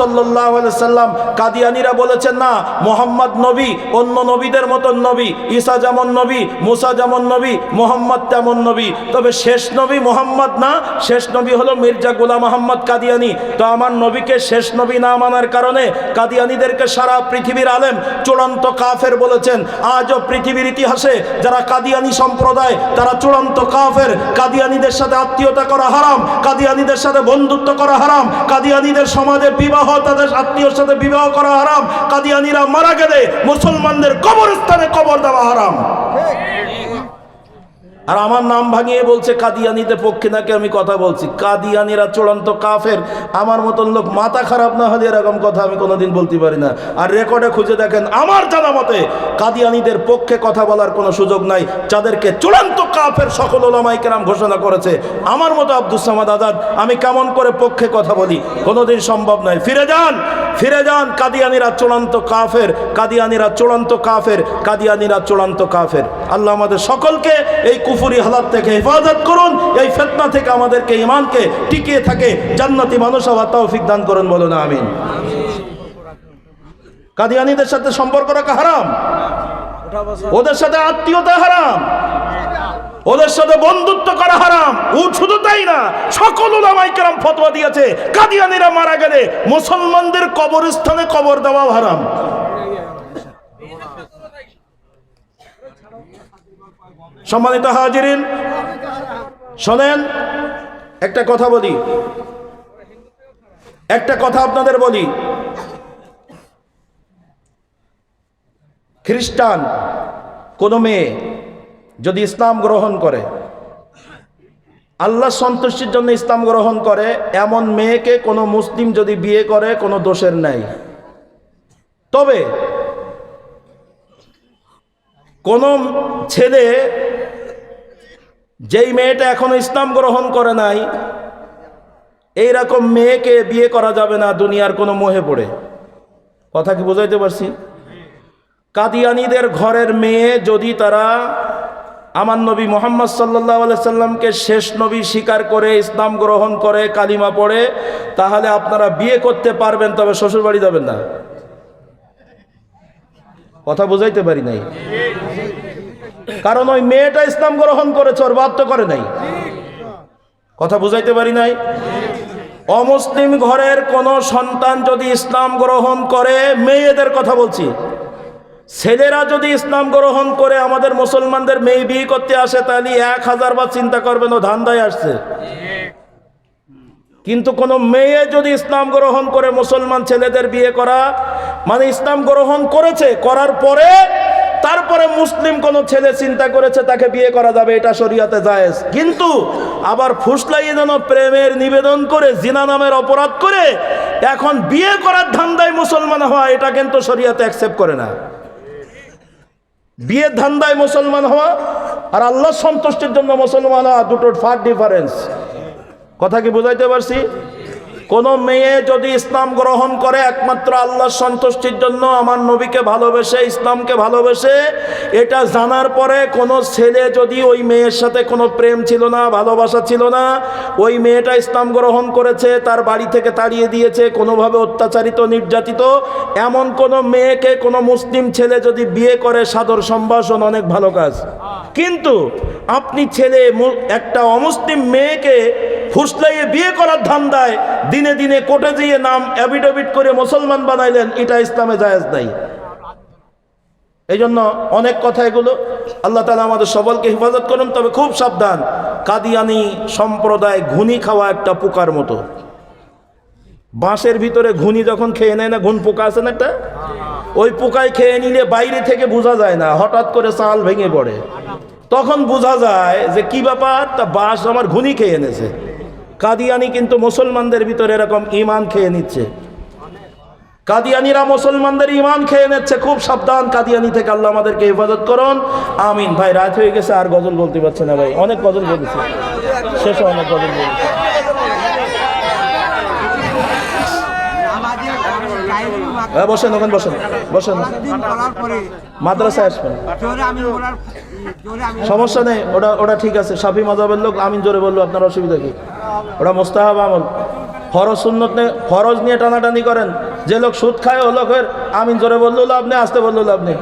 সাল্লাম কাদিয়ানিরা বলেছেন, না, মোহাম্মদ নবী অন্য নবীদের মতন নবী, ঈসা যেমন নবী, মুসা যেমন নবী, মোহাম্মদ তেমন নবী। তবে শেষ নবী মোহাম্মদ না, শেষ নবী হলো মির্জা গোলাম মোহাম্মদ কাদিয়ানি। তো আমার নবীকে শেষ নবী না মানার কারণে কাদিয়ানিদেরকে সারা পৃথিবীর আলেম চূড়ান্ত কাফের বলেছেন। আজও পৃথিবীর ইতিহাসে যারা কাদিয়ানি সম্প্রদায়, তারা চূড়ান্ত কাফের। কাদিয়ানিদের সাথে আত্মীয়তা করা হারাম, কাদিয়ানিদের সাথে বন্ধুত্ব করা হারাম, কাদিয়ানিদের সমাজে বিবাহ তাদের আত্মীয়র সাথে বিবাহ করা হারাম। কাদিয়ানিরা মারা গেলে মুসলমানদের কবরস্থানে কবর দেওয়া হারাম। আর আমার নাম ভাঙিয়ে বলছে কাদিয়ানিতে পক্ষে নাকি আমি কথা বলছি? কাদিয়ানিরা চূড়ান্ত কাফের। আমার মতন লোক মাথা খারাপ না হলে এরকম কথা আমি কোনোদিন বলতে পারি না। আর রেকর্ডে খুঁজে দেখেন, আমার জানা মতে কাদিয়ানিদের পক্ষে কথা বলার কোনো সুযোগ নাই, যাদেরকে চূড়ান্ত কাফের সকল ওলামাই কেরাম ঘোষণা করেছে। আমার মতো আব্দুল সামাদ আজাদ, আমি কেমন করে পক্ষে কথা বলি? কোনোদিন সম্ভব নয়। ফিরে যান ফিরে যান, কাদিয়ানিরা চূড়ান্ত কাফের, কাদিয়ানিরা চূড়ান্ত কাফের, কাদিয়ানিরা চূড়ান্ত কাফের। আল্লাহ আমাদের সকলকে এই কুফুরি হালাত থেকে হেফাজত করুন। এই ফেতনা থেকে আমাদেরকে ইমানকে টিকিয়ে থাকে। জান্নাতি মানুষ হওয়া তৌফিক দান করুন বলুন, আমিন। কাদিয়ানিদের সাথে সম্পর্ক রাখা হারাম। ওদের সাথে আত্মীয়তা হারাম। ওদের সাথে বন্ধুত্ব করা হারাম। ও শুধু তাই না, সকল ওলামাই কেরাম ফতোয়া দিয়েছে, কাদিয়ানিরা মারা গেলে মুসলমানদের কবরস্থানে কবর দেওয়াও হারাম। সম্মানিত হাজিরিন, শোনেন, একটা কথা বলি। একটা কথা আপনাদের বলি। খ্রিস্টান, কোনো মেয়ে যদি ইসলাম গ্রহণ করে, আল্লাহ সন্তুষ্টির জন্য ইসলাম গ্রহণ করে, এমন মেয়েকে কোনো মুসলিম যদি বিয়ে করে, কোনো দোষের নাই। তবে কোন ছেলে যেই মেয়েটা এখনও ইসলাম গ্রহণ করে নাই, এইরকম মেয়েকে বিয়ে করা যাবে না দুনিয়ার কোনো মোহে পড়ে। কথা কি বোঝাইতে পারছি? কাদিয়ানিদের ঘরের মেয়ে যদি তারা আমার নবী মোহাম্মদ সাল্লাহ সাল্লামকে শেষ নবী স্বীকার করে ইসলাম গ্রহণ করে, কালিমা পড়ে, তাহলে আপনারা বিয়ে করতে পারবেন, তবে শ্বশুরবাড়ি যাবেন না। কথা বুঝাইতে পারি নাই। কারণ ওই মেয়েটা ইসলাম গ্রহণ করেছে, ওর বাদ তো করে নাই। কথা বুঝাইতে পারি নাই? অমুসলিম ঘরের কোন সন্তান যদি ইসলাম গ্রহণ করে, মেয়েদের কথা বলছি। ছেলেরা যদি ইসলাম গ্রহণ করে, আমাদের মুসলমানদের মেয়ে বিয়ে করতে আসে, তাহলে এক হাজার বার চিন্তা করবেন, ও ধান্দায় আসছে। কিন্তু কোনো মেয়ে যদি ইসলাম গ্রহণ করে, মুসলমান ছেলেদের বিয়ে করা মানে ইসলাম গ্রহণ করেছে, করার পরে তারপরে মুসলিম কোন ছেলে চিন্তা করেছে তাকে বিয়ে করা যাবে, এটা শরীয়তে জায়েজ। কিন্তু আবার ফুসলাইয়ে যেন প্রেমের নিবেদন করে, জিনা নামের অপরাধ করে, এখন বিয়ে করার ধান্দায় মুসলমান হওয়া, এটা কিন্তু শরীয়তে অ্যাকসেপ্ট করে না। বিয়ের ধান্দায় মুসলমান হওয়া আর আল্লাহ সন্তুষ্টির জন্য মুসলমান হওয়া, দুটোর ফার ডিফারেন্স কথা কি বুঝাইতে পারছি? কোন মেয়ে যদি ইসলাম গ্রহণ করে একমাত্র আল্লাহর সন্তুষ্টির জন্য আমার নবীকে ভালোবেসে, ইসলামকে ভালোবেসে, এটা জানার পরে কোনো ছেলে যদি ওই মেয়ের সাথে কোনো প্রেম ছিল না, ভালোবাসা ছিল না, ওই মেয়েটা ইসলাম গ্রহণ করেছে, তার বাড়ি থেকে তাড়িয়ে দিয়েছে, কোনোভাবে অত্যাচারিত, নির্যাতিত, এমন কোনো মেয়েকে, কোনো মুসলিম ছেলে যদি বিয়ে করে, সাদর সম্ভাষণ অনেক ভালো কাজ। কিন্তু আপনি ছেলে একটা অমুসলিম মেয়েকে ফুসলাইয়ে বিয়ে করার ধান্দায় দিনে দিনে কোটে দিয়ে নাম অ্যাফিডেভিট করে মুসলমান বানাইলেন, এটা ইসলামে জায়েজ নাই। এই জন্য অনেক কথা এগুলো। আল্লাহ তালা আমাদের সবলকে হেফাজত করুন, তবে খুব সাবধান, কাদিয়ানি সম্প্রদায় ঘুনি খাওয়া একটা পোকার মতো। বাঁশের ভিতরে ঘুনি যখন খেয়ে নেয় না ঘুন পোকা আছে না একটা? ওই পোকায় খেয়ে নিলে বাইরে থেকে বোঝা যায় না, হঠাৎ করে চাল ভেঙে পড়ে। তখন বোঝা যায় যে কি ব্যাপার, তা বাঁশ আমার ঘুনি খেয়ে এনেছে। কাদিয়ানি কিন্তু মুসলমানদের ভিতরে এরকম ইমান খেয়ে নিচ্ছে। কাদিয়ানিরা মুসলমানদের ইমান খেয়ে নিচ্ছে। খুব সাবধান কাদিয়ানি থেকে আল্লাহ আমাদেরকে হেফাজত করুন। আমিন। ভাই রাত হয়ে গেছে আর গজল বলতে পারছে না ভাই। অনেক গজল বলেছে। শেষে অনেক গজল বলেছে। হ্যাঁ, বসেন ওখানে বসেন। বসেন। মাদ্রাসায় আসবেন। সমস্যা নেই ওটা ওটা ঠিক আছে। সাফি মজাবের লোক আমিন জোরে বলল আপনার অসুবিধা কি? ওটা মোস্তাহাব আমল। ফরজ সুন্নত ফরজ নিয়ে টানাটানি করেন। যে লোক সুদ খায়, ও লোকের আমিন জোরে বলল, লাভ নেই, আসতে বলল, লাভ নেই।